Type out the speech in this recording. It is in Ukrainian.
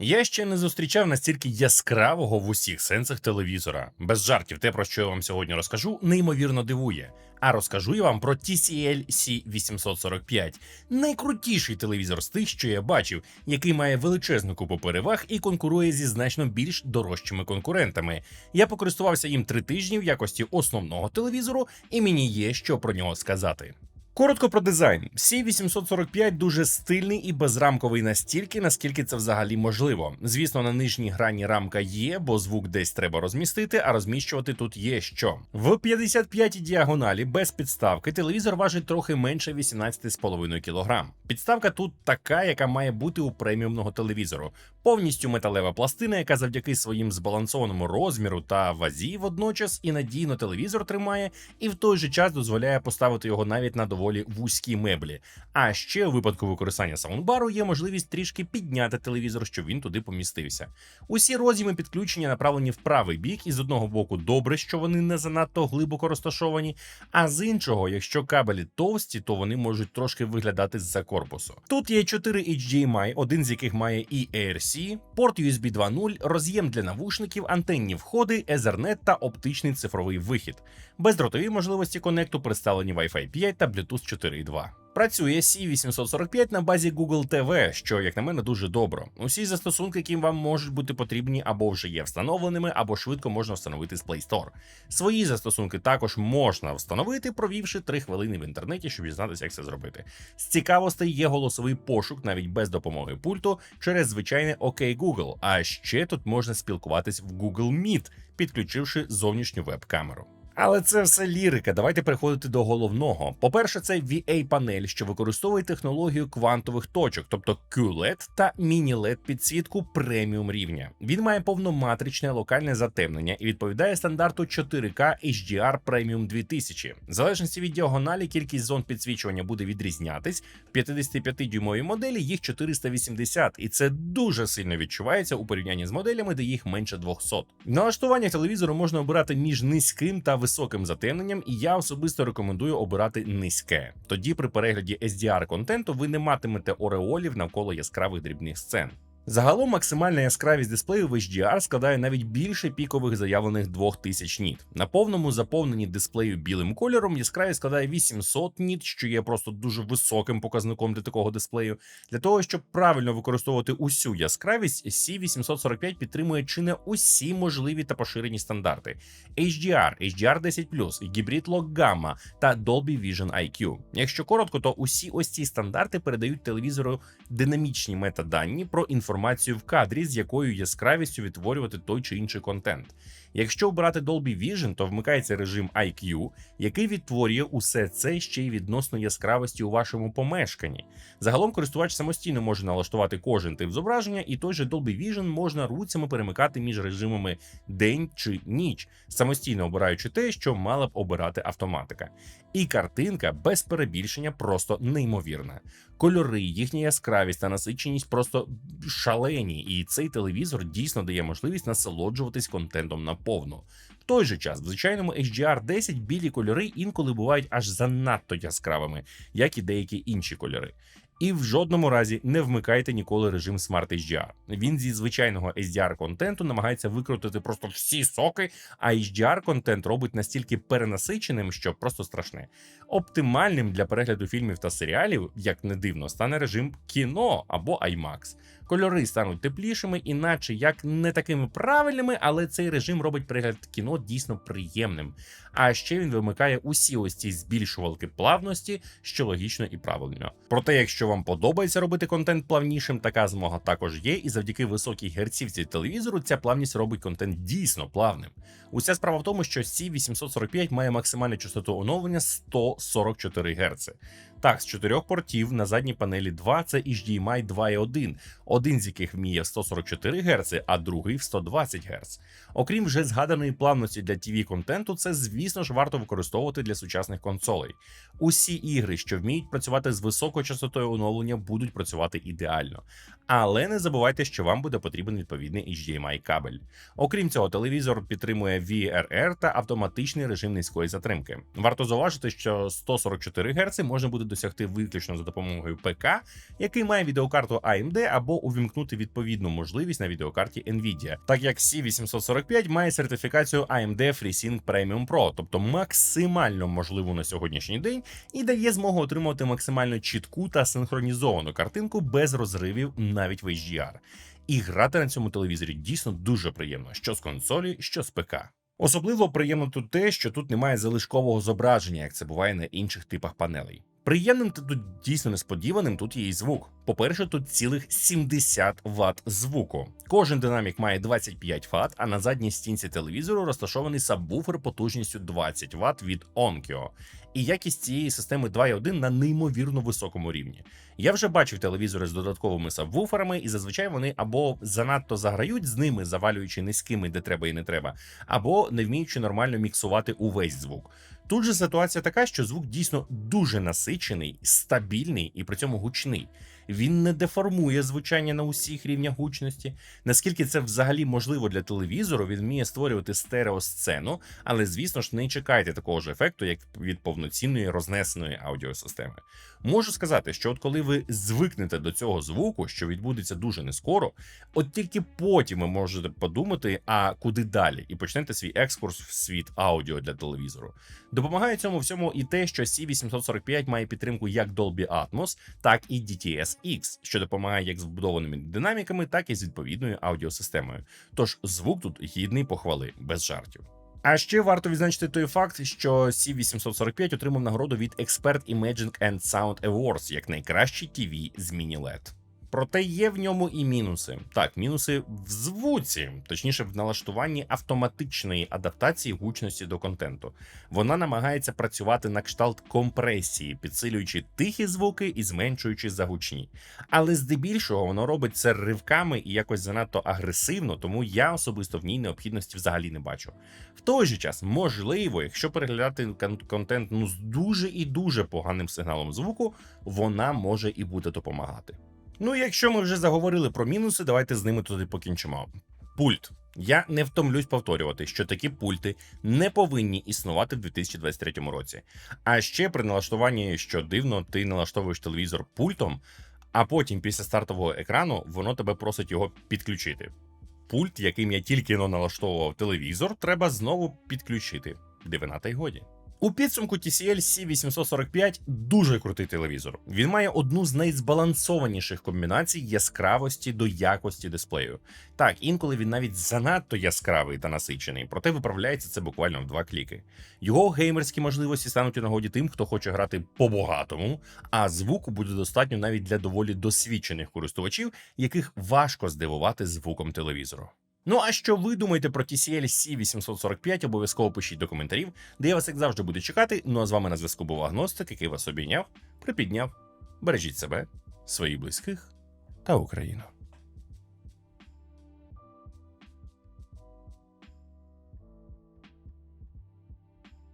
Я ще не зустрічав настільки яскравого в усіх сенсах телевізора. Без жартів, те, про що я вам сьогодні розкажу, неймовірно дивує. А розкажу я вам про TCL C845, найкрутіший телевізор з тих, що я бачив, який має величезну купу переваг і конкурує зі значно більш дорожчими конкурентами. Я покористувався їм три тижні в якості основного телевізору, і мені є що про нього сказати. Коротко про дизайн. C845 дуже стильний і безрамковий настільки, наскільки це взагалі можливо. Звісно, на нижній грані рамка є, бо звук десь треба розмістити, а розміщувати тут є що. В 55 діагоналі без підставки телевізор важить трохи менше 18,5 кг. Підставка тут така, яка має бути у преміумного телевізору. Повністю металева пластина, яка завдяки своїм збалансованому розміру та вазі водночас і надійно телевізор тримає, і в той же час дозволяє поставити його навіть на доволі вузькі меблі. А ще у випадку використання саундбару є можливість трішки підняти телевізор, щоб він туди помістився. Усі роз'єми підключення направлені в правий бік, і з одного боку добре, що вони не занадто глибоко розташовані, а з іншого, якщо кабелі товсті, то вони можуть трошки виглядати з-за корпусу. Тут є 4 HDMI, один з яких має і ARC, порт USB 2.0, роз'єм для навушників, антенні входи, Ethernet та оптичний цифровий вихід. Бездротові можливості конекту представлені Wi-Fi 5 та Bluetooth 4.2. Працює C845 на базі Google TV, що, як на мене, дуже добре. Усі застосунки, які вам можуть бути потрібні, або вже є встановленими, або швидко можна встановити з Play Store. Свої застосунки також можна встановити, провівши 3 хвилини в інтернеті, щоб дізнатися, як це зробити. З цікавостей є голосовий пошук навіть без допомоги пульту через звичайне ОК Google. А ще тут можна спілкуватись в Google Meet, підключивши зовнішню веб-камеру. Але це все лірика. Давайте переходити до головного. По-перше, це VA-панель, що використовує технологію квантових точок, тобто QLED та міні-LED підсвітку преміум рівня. Він має повноматричне локальне затемнення і відповідає стандарту 4K HDR Premium 2000. В залежності від діагоналі, кількість зон підсвічування буде відрізнятись. В 55-дюймовій моделі їх 480, і це дуже сильно відчувається у порівнянні з моделями, де їх менше 200. В налаштуваннях телевізору можна обирати між низьким та високим затемненням, і я особисто рекомендую обирати низьке. Тоді при перегляді SDR контенту ви не матимете ореолів навколо яскравих дрібних сцен. Загалом максимальна яскравість дисплею в HDR складає навіть більше пікових заявлених 2000 ніт. На повному заповненні дисплею білим кольором яскравість складає 800 ніт, що є просто дуже високим показником для такого дисплею. Для того щоб правильно використовувати усю яскравість, C845 підтримує чи не усі можливі та поширені стандарти: HDR, HDR10+, Hybrid Lock Gamma та Dolby Vision IQ. Якщо коротко, то усі ось ці стандарти передають телевізору динамічні метадані про інформацію в кадрі, з якою яскравістю відтворювати той чи інший контент. Якщо обирати Dolby Vision, то вмикається режим IQ, який відтворює усе це ще й відносно яскравості у вашому помешканні. Загалом користувач самостійно може налаштувати кожен тип зображення, і той же Dolby Vision можна руцями перемикати між режимами день чи ніч, самостійно обираючи те, що мала б обирати автоматика. І картинка без перебільшення просто неймовірна. Кольори, їхня яскравість та насиченість просто шалені, і цей телевізор дійсно дає можливість насолоджуватись контентом наповну. В той же час, в звичайному HDR 10 білі кольори інколи бувають аж занадто яскравими, як і деякі інші кольори. І в жодному разі не вмикайте ніколи режим Smart HDR. Він зі звичайного HDR контенту намагається викрутити просто всі соки, а HDR контент робить настільки перенасиченим, що просто страшне. Оптимальним для перегляду фільмів та серіалів, як не дивно, стане режим кіно або IMAX. Кольори стануть теплішими, іначе як не такими правильними, але цей режим робить перегляд кіно дійсно приємним. А ще він вимикає усі ось ці збільшувалки плавності, що логічно і правильно. Проте, якщо вам подобається робити контент плавнішим, така змога також є, і завдяки високій герцівці телевізору ця плавність робить контент дійсно плавним. Уся справа в тому, що C845 має максимальну частоту оновлення 144 Гц. Так, з чотирьох портів на задній панелі 2 це HDMI 2.1, один з яких вміє 144 Гц, а другий в 120 Гц. Окрім вже згаданої плавності для tv контенту, це, звісно ж, варто використовувати для сучасних консолей. Усі ігри, що вміють працювати з високою частотою оновлення, будуть працювати ідеально. Але не забувайте, що вам буде потрібен відповідний HDMI кабель. Окрім цього, телевізор підтримує VRR та автоматичний режим низької затримки. Варто зауважити, що 144 Гц можна буде досягти виключно за допомогою ПК, який має відеокарту AMD, або увімкнути відповідну можливість на відеокарті Nvidia, так як C845 має сертифікацію AMD FreeSync Premium Pro, тобто максимально можливу на сьогоднішній день, і дає змогу отримувати максимально чітку та синхронізовану картинку без розривів навіть в HDR. І грати на цьому телевізорі дійсно дуже приємно, що з консолі, що з ПК. Особливо приємно тут те, що тут немає залишкового зображення, як це буває на інших типах панелей. Приємним та тут дійсно несподіваним тут є і звук. По-перше, тут цілих 70 Вт звуку. Кожен динамік має 25 Вт, а на задній стінці телевізору розташований сабвуфер потужністю 20 Вт від Onkyo. І якість цієї системи 2.1 на неймовірно високому рівні. Я вже бачив телевізори з додатковими сабвуферами, і зазвичай вони або занадто заграють з ними, завалюючи низькими, де треба і не треба, або не вміючи нормально міксувати увесь звук. Тут же ситуація така, що звук дійсно дуже насичений, стабільний і при цьому гучний. Він не деформує звучання на усіх рівнях гучності. Наскільки це взагалі можливо для телевізору, він вміє створювати стереосцену, але звісно ж не чекайте такого ж ефекту, як від повноцінної рознесеної аудіосистеми. Можу сказати, що от коли ви звикнете до цього звуку, що відбудеться дуже нескоро, от тільки потім ви можете подумати, а куди далі, і почнете свій екскурс в світ аудіо для телевізору. Допомагає цьому всьому і те, що C845 має підтримку як Dolby Atmos, так і DTS-X, що допомагає як з вбудованими динаміками, так і з відповідною аудіосистемою. Тож звук тут гідний похвали, без жартів. А ще варто відзначити той факт, що C845 отримав нагороду від Expert Imaging and Sound Awards як найкращий TV з міні-LED. Проте є в ньому і мінуси. Так, мінуси в звуці, точніше, в налаштуванні автоматичної адаптації гучності до контенту. Вона намагається працювати на кшталт компресії, підсилюючи тихі звуки і зменшуючи загучні. Але здебільшого воно робить це ривками і якось занадто агресивно, тому я особисто в ній необхідності взагалі не бачу. В той же час, можливо, якщо переглядати контент ну з дуже і дуже поганим сигналом звуку, вона може і буде допомагати. Ну, якщо ми вже заговорили про мінуси, давайте з ними туди покінчимо. Пульт. Я не втомлюсь повторювати, що такі пульти не повинні існувати в 2023 році. А ще при налаштуванні, що дивно, ти налаштовуєш телевізор пультом, а потім після стартового екрану воно тебе просить його підключити. Пульт, яким я тільки но налаштовував телевізор, треба знову підключити. Дивина та й годі. У підсумку TCL C845 дуже крутий телевізор. Він має одну з найзбалансованіших комбінацій яскравості до якості дисплею. Так, інколи він навіть занадто яскравий та насичений, проте виправляється це буквально в два кліки. Його геймерські можливості стануть у нагоді тим, хто хоче грати по-багатому, а звуку буде достатньо навіть для доволі досвідчених користувачів, яких важко здивувати звуком телевізору. Ну а що ви думаєте про TCL C845, обов'язково пишіть до коментарів, де я вас як завжди буду чекати. Ну а з вами на зв'язку був агностик, який вас обійняв, припідняв. Бережіть себе, своїх близьких та Україну.